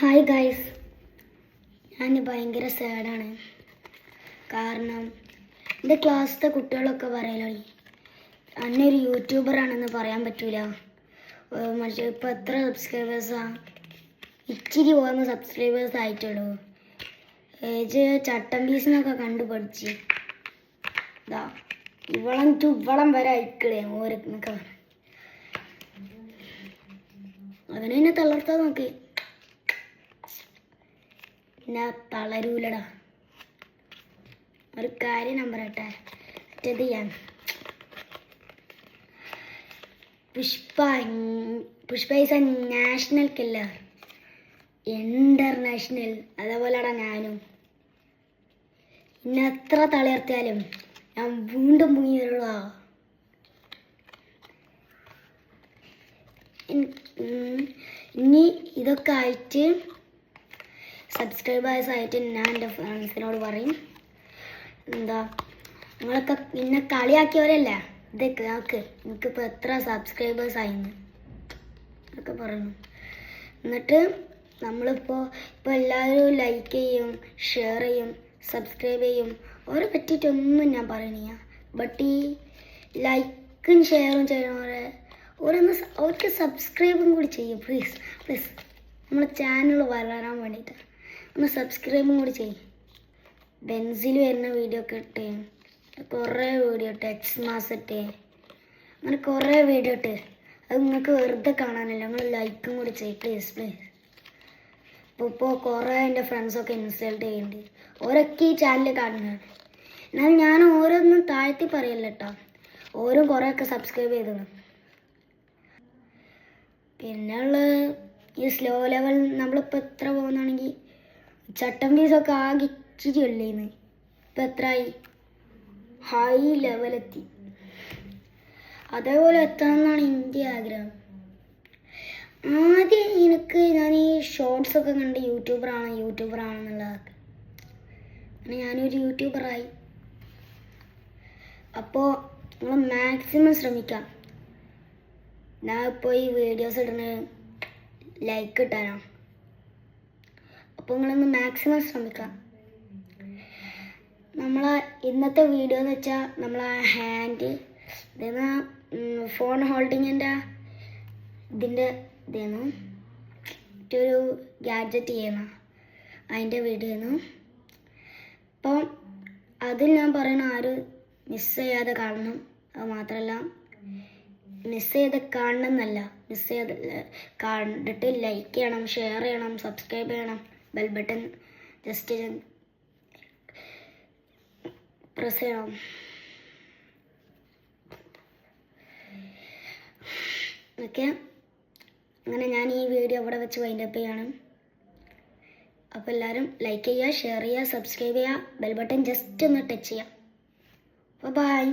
Hi guys ഞാൻ ഭയങ്കര സാഡാണ് കാരണം എന്റെ ക്ലാസ്സിലത്തെ കുട്ടികളൊക്കെ പറയലോ അന്നെ ഒരു യൂട്യൂബറാണെന്ന് പറയാൻ പറ്റൂല. മറ്റേ ഇപ്പം എത്ര സബ്സ്ക്രൈബേഴ്സാണ് ഇച്ചിരി പോകുന്ന സബ്സ്ക്രൈബേഴ്സ് ആയിട്ടുള്ളൂ. ഏജ് ചട്ടം പീസിനൊക്കെ കണ്ടു പഠിച്ച് ഇതാ ഇവളം ടു ഇവളം വരെ അയക്കളേ ഓരോക്കെ. അവനെന്നെ തളർത്താൻ നോക്കി. ഞാൻ തളരൂലടാ. ഒരു കാര്യം നമ്പർ പറയട്ടെ? മറ്റേത് ഞാൻ. Pushpa Pushpa is a national killer international അതേപോലെടാ ഞാനും. പിന്നെ എത്ര തളർത്തിയാലും ഞാൻ വീണ്ടും മുങ്ങി വരുള്ളൂ. ഇനി ഇതൊക്കെ ആയിട്ട് സബ്സ്ക്രൈബേഴ്സ് ആയിട്ട് ഞാൻ എന്റെ ഫ്രണ്ട്സിനോട് പറയും. എന്താ? നിങ്ങളൊക്കെ എന്നെ കളിയാക്കിയവരല്ല? ഇതൊക്കെ ആക്ക് എനിക്കിപ്പോൾ എത്ര സബ്സ്ക്രൈബേഴ്സ് ആയിന്ന്? ഒക്കെ പറഞ്ഞു എന്നിട്ട് നമ്മളിപ്പോൾ ഇപ്പോൾ എല്ലാവരും ലൈക്ക് ചെയ്യും ഷെയർ ചെയ്യും സബ്സ്ക്രൈബ് ചെയ്യും. അവരെ പറ്റിയിട്ടൊന്നും ഞാൻ പറയണില്ല. ബട്ട് ഈ ലൈക്കും ഷെയറും ചെയ്യണവരെ ഓരോന്ന് അവർക്ക് സബ്സ്ക്രൈബും കൂടി ചെയ്യും പ്ലീസ് പ്ലീസ് നമ്മളെ ചാനൽ വളരാൻ വേണ്ടിയിട്ട്. ഒന്ന് സബ്സ്ക്രൈബും കൂടി ചെയ്യും. ബെൻസിൽ വരുന്ന വീഡിയോ ഒക്കെ ഇട്ട് കുറേ വീഡിയോ ഇട്ട് എക്സ് മാസ് ഇട്ട്. അങ്ങനെ കുറേ വീഡിയോ ഇട്ട്. അത് നിങ്ങൾക്ക് വെറുതെ കാണാനല്ല. നിങ്ങൾ ലൈക്കും കൂടി ചെയ്യും പ്ലീസ് പ്ലീസ് ഇപ്പോൾ ഇപ്പോൾ കുറേ എന്റെ ഫ്രണ്ട്സൊക്കെ ഇൻസൾട്ട് ചെയ്യുന്നുണ്ട് ഓരൊക്കെ ഈ ചാനൽ കാണുന്നതാണ്. എന്നാൽ ഞാൻ ഓരോന്നും താഴ്ത്തി പറയല്ല കേട്ടോ ഓരോ കുറേയൊക്കെ സബ്സ്ക്രൈബ് പിന്നെ ഉള്ള ഈ സ്ലോ ലെവൽ നമ്മളിപ്പോൾ എത്ര പോകുന്നാണെങ്കിൽ ചട്ടം ഫീസൊക്കെ ആകെ ഇച്ചിരി ഉള്ളേന്ന്. ഇപ്പം എത്രയായി ഹൈ ലെവലെത്തി അതേപോലെ എത്തണം എന്നാണ് എന്റെ ആഗ്രഹം. ആദ്യം എനിക്ക് ഞാൻ ഈ ഷോർട്സ് ഒക്കെ കണ്ട് യൂട്യൂബറാണ് യൂട്യൂബറാണെന്നുള്ളതൊക്കെ അങ്ങനെ ഞാനൊരു യൂട്യൂബറായി അപ്പോൾ നമ്മൾ മാക്സിമം ശ്രമിക്കാം. ഞാൻ ഇപ്പോൾ ഈ വീഡിയോസ് ഇടുന്നത് ലൈക്ക് കിട്ടാനോ അപ്പോൾ നിങ്ങളൊന്ന് മാക്സിമം ശ്രമിക്കാം. നമ്മൾ ഇന്നത്തെ വീഡിയോ എന്ന് വെച്ചാൽ നമ്മളെ ഹാൻഡ് ഇതെന്നാ ഫോൺ ഹോൾഡിങ്ങിന്റെ ഇതിന്റെ ഇതേന്നു മറ്റൊരു ഗാഡ്ജറ്റ് ചെയ്യുന്ന അതിന്റെ വീഡിയോ ആയിരുന്നു അപ്പം അതിൽ ഞാൻ പറയണ ആരും മിസ് ചെയ്യാതെ കാണണം. അത് മാത്രമല്ല മിസ് ചെയ്ത് കാണണം എന്നല്ല മിസ് ചെയ്ത് കണ്ടിട്ട് ലൈക്ക് ചെയ്യണം ഷെയർ ചെയ്യണം സബ്സ്ക്രൈബ് ചെയ്യണം. ബെൽ ബട്ടൺ ജസ്റ്റ് പ്രസ് ചെയ്യണം ഓക്കെ അങ്ങനെ ഞാൻ ഈ വീഡിയോ അവിടെ വെച്ച് വൈൻഡപ്പ് ചെയ്യാണ്. അപ്പോൾ എല്ലാവരും ലൈക്ക് ചെയ്യുക ഷെയർ ചെയ്യുക സബ്സ്ക്രൈബ് ചെയ്യുക. ബെൽ ബട്ടൺ ജസ്റ്റ് ഒന്ന് ടച്ച് ചെയ്യുക. അപ്പോൾ ബൈ